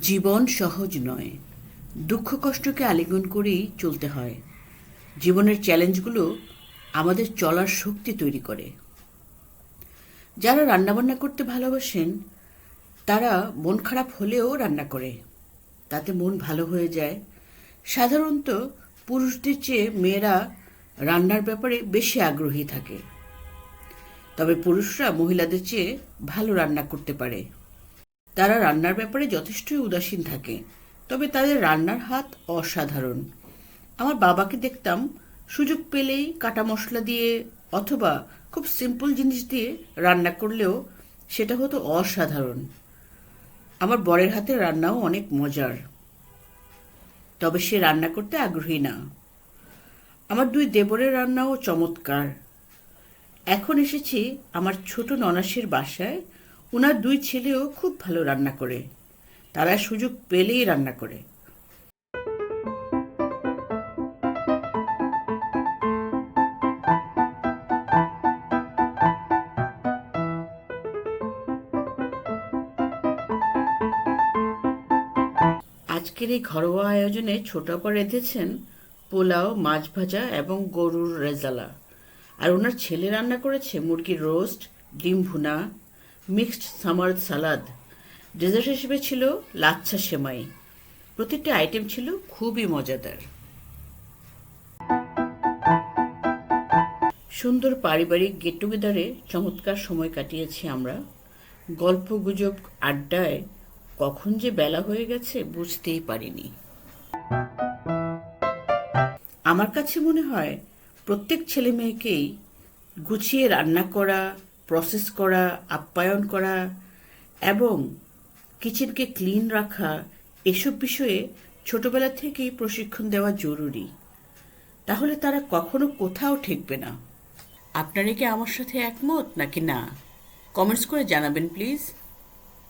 জীবন সহজ নয়। দুঃখ কষ্টকে আলিঙ্গন করেই চলতে হয়। জীবনের চ্যালেঞ্জগুলো আমাদের চলার শক্তি তৈরি করে। যারা রান্নাবান্না করতে ভালোবাসেন, তারা মন খারাপ হলেও রান্না করে। তাতে মন ভালো হয়ে যায়। সাধারণত পুরুষদের চেয়ে মেয়েরা রান্নার ব্যাপারে বেশি আগ্রহী থাকে। তবে পুরুষরা মহিলাদের চেয়ে ভালো রান্না করতে পারে। তারা রান্নার ব্যাপারে যথেষ্টই উদাসীন থাকে, তবে তাদের রান্নার হাত অসাধারণ। আমার বাবাকে দেখতাম সুযোগ পেলেই কাটা মশলা দিয়ে অথবা খুব সিম্পল জিনিস দিয়ে রান্না করলেও সেটা হতো অসাধারণ। আমার বরের হাতে রান্নাও অনেক মজার, তবে সে রান্না করতে আগ্রহী না। আমার দুই দেবরের রান্নাও চমৎকার। এখন এসেছি আমার ছোট ননাসের বাসায় ওনার দুই ছেলেও খুব ভালো রান্না করে। তারা সুযোগ পেলেই রান্না করে। আজকের এই ঘরোয়া আয়োজনে ছোট আপা রেঁধেছেন পোলাও, মাছ ভাজা এবং গরুর রেজালা। আর ওনার ছেলে রান্না করেছে মুরগির রোস্ট, ডিম ভুনা মিক্সড সামার সালাদ। ডেজার্ট হিসেবে ছিল লাচ্ছা সেমাই। প্রতিটি আইটেম ছিল খুবই মজাদার। সুন্দর পারিবারিক গেট টুগেদারে চমৎকার সময় কাটিয়েছি আমরা। গল্প গুজব আড্ডায় কখন যে বেলা হয়ে গেছে বুঝতেই পারিনি। আমার কাছে মনে হয় প্রত্যেক ছেলে মেয়েকেই গুছিয়ে রান্না করা প্রসেস করা, আপ্যায়ন করা এবং কিচেনকে ক্লিন রাখা, এসব বিষয়ে ছোটবেলা থেকেই প্রশিক্ষণ দেওয়া জরুরি। তাহলে তারা কখনো কোথাও ঠেকবে না। আপনারা কি আমার সাথে একমত নাকি না? কমেন্টস করে জানাবেন, প্লিজ।